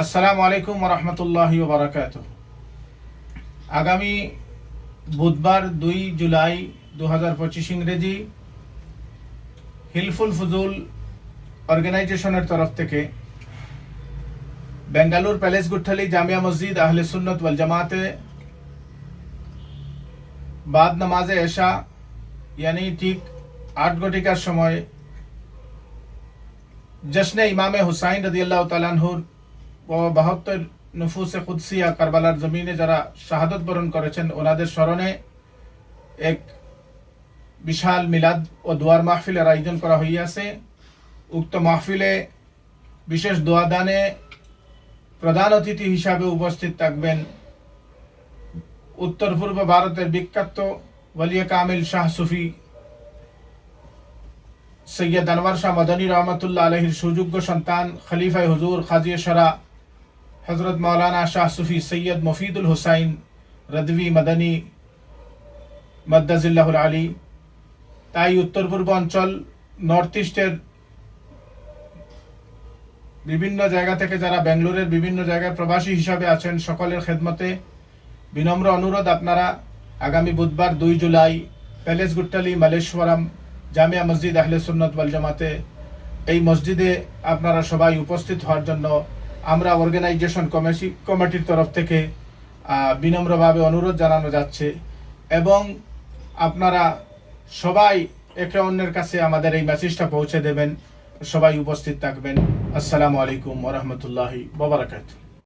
আসসালামু আলাইকুম রহমতুল্লাহ বারাকাত আগামী বুধবার দুই জুলাই দু হাজার পঁচিশ ইংরেজি হিলফুল ফুজুল অর্গানাইজেশনের তরফ থেকে বেঙ্গালুর প্যালেস গুঠালি জামিয়া মসজিদ আহলে সুন্নত ওয়াল জামাতে বাদ নামাজে এশা, ইয়ানি ঠিক আট ঘটিকার সময় জশ্নে ইমামে হুসাইন রদিয়াল্লাহ তালানহুর ও বাহাত্তর নফুসে কুদসিয়া কারবালার জমিনে যারা শাহাদত বরণ করেছেন, ওনাদের স্মরণে এক বিশাল মিলাদ ও দোয়ার মাহফিলের আয়োজন করা হইয়াছে। উক্ত মাহফিলে বিশেষ দোয়াদানে প্রধান অতিথি হিসাবে উপস্থিত থাকবেন উত্তর পূর্ব ভারতের বিখ্যাত ওয়ালিয়া কামিল শাহ সুফি সৈয়দ আনোয়ার শাহ মদনী রহমতুল্লাহ আলহির সুযোগ্য সন্তান, খলিফায় হুজুর খাজিয়ে শরা হজরত মৌলানা শাহ সুফি সৈয়দ মফিদুল হুসাইন, রদভি মদনী, মদ্দাজিল্লাহুল আলী, তাই উত্তর পূর্ব অঞ্চল, নর্থ ইস্টের বিভিন্ন জায়গা থেকে যারা বেঙ্গলোরের বিভিন্ন জায়গায় প্রবাসী হিসাবে আছেন, সকলের খেদমতে বিনম্র অনুরোধ আপনারা আগামী বুধবার দুই জুলাই প্যালেস গুট্টালি, মালেশ্বরম, জামিয়া মসজিদ আহলে সুন্নত ওয়াল জামাতে এই মসজিদে আপনারা সবাই উপস্থিত হওয়ার জন্য আমরা অর্গানাইজেশন কমিটি কমিটির তরফ থেকে বিনম্রভাবে অনুরোধ জানানো যাচ্ছে এবং আপনারা সবাই একে অন্যের কাছে আমাদের এই মেসেজটা পৌঁছে দেবেন। সবাই উপস্থিত থাকবেন। আসসালামু আলাইকুম ওরহমতুল্লাহি বাবরাকাতুহ